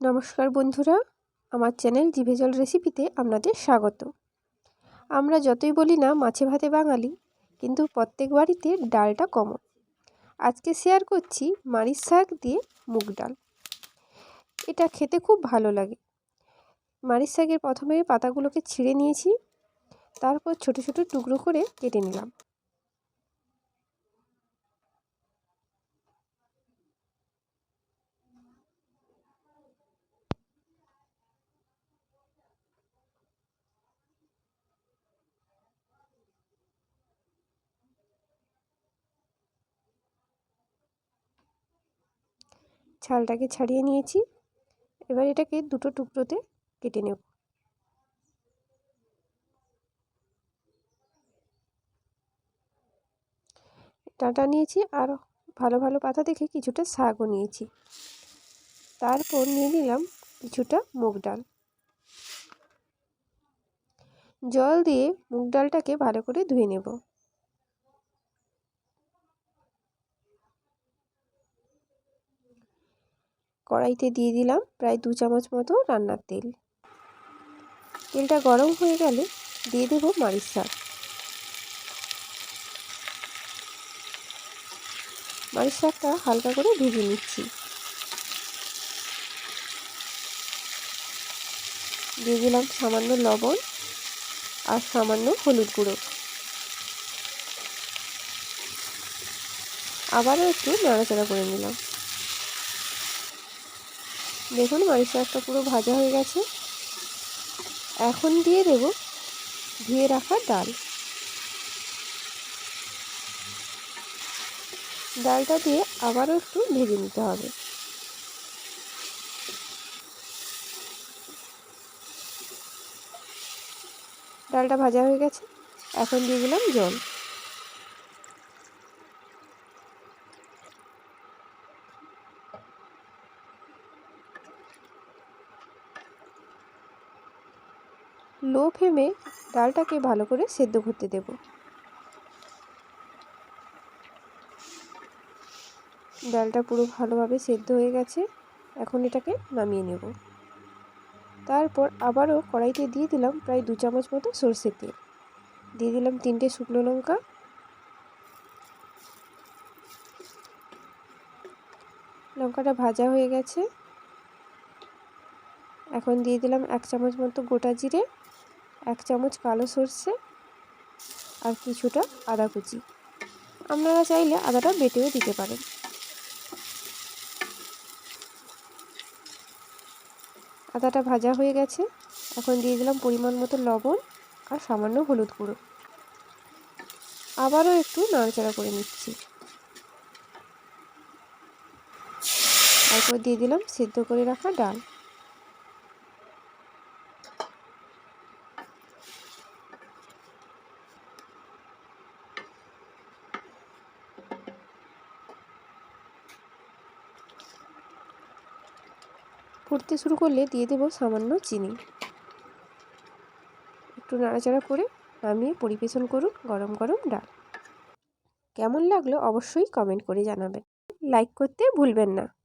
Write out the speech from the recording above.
নমস্কার বন্ধুরা, আমার চ্যানেল জিভেজল রেসিপিতে আপনাদের স্বাগত। আমরা যতই বলি না মাছে ভাতে বাঙালি, কিন্তু প্রত্যেক বাড়িতে ডালটা কমন। আজকে শেয়ার করছি মারিচ শাক দিয়ে মুগ ডাল। এটা খেতে খুব ভালো লাগে। মারিচ শাকের প্রথমে পাতাগুলোকে ছিঁড়ে নিয়েছি, তারপর ছোট ছোট টুকরো করে কেটে নিলাম। ছালটাকে ছাড়িয়ে নিয়েছি। এবার এটাকে দুটো টুকরোতে কেটে নেব। ডাঁটা নিয়েছি আর ভালো ভালো পাতা দেখে কিছুটা শাকও নিয়েছি। তারপর নিয়ে নিলাম কিছুটা মুগ ডাল। জল দিয়ে মুগ ডালটাকে ভালো করে ধুয়ে নেব। কড়াইতে দিয়ে দিলাম প্রায় দু চামচ মতো রান্নার তেল। তেলটা গরম হয়ে গেলে দিয়ে দেব মারিচ শাক। মারিচ শাকটা হালকা করে ভেজে নিচ্ছি। দিয়ে দিলাম সামান্য লবণ আর সামান্য হলুদ গুঁড়ো। আবারও একটু নাড়াচাড়া করে নিলাম। দেখুন মারিচ শাকটা পুরো ভাজা হয়ে গেছে। এখন দিয়ে দেব ধুয়ে রাখা ডাল। ডালটা দিয়ে আবারও একটু ভেজে নিতে হবে। ডালটা ভাজা হয়ে গেছে। এখন দিয়ে দিলাম জল। লো ফ্লেমে ডালটাকে ভালো করে সেদ্ধ করতে দেব। ডালটা পুরো ভালোভাবে সেদ্ধ হয়ে গেছে। এখন এটাকে নামিয়ে নেব। তারপর আবারও কড়াইতে দিয়ে দিলাম প্রায় দু চামচ মতো সর্ষের তেল। দিয়ে দিলাম তিনটে শুকনো লঙ্কা। লঙ্কাটা ভাজা হয়ে গেছে। এখন দিয়ে দিলাম এক চামচ মতো গোটা জিরে। এক চামচ কালো সর্ষে আর কিছুটা আদা কুচি। আপনারা চাইলে আদাটা বেটেও দিতে পারেন। আদাটা ভাজা হয়ে গেছে। এখন দিয়ে দিলাম পরিমাণ মতো লবণ আর সামান্য হলুদ গুঁড়ো। আবারও একটু নাড়াচাড়া করে নিচ্ছি। তারপর দিয়ে দিলাম সেদ্ধ করে রাখা ডাল। ফুটতে শুরু করলে দিয়ে দেবো সামান্য চিনি। একটু নাড়াচাড়া করে নামিয়ে পরিবেশন করুন গরম গরম ডাল। কেমন লাগল অবশ্যই কমেন্ট করে জানাবেন। লাইক করতে ভুলবেন না।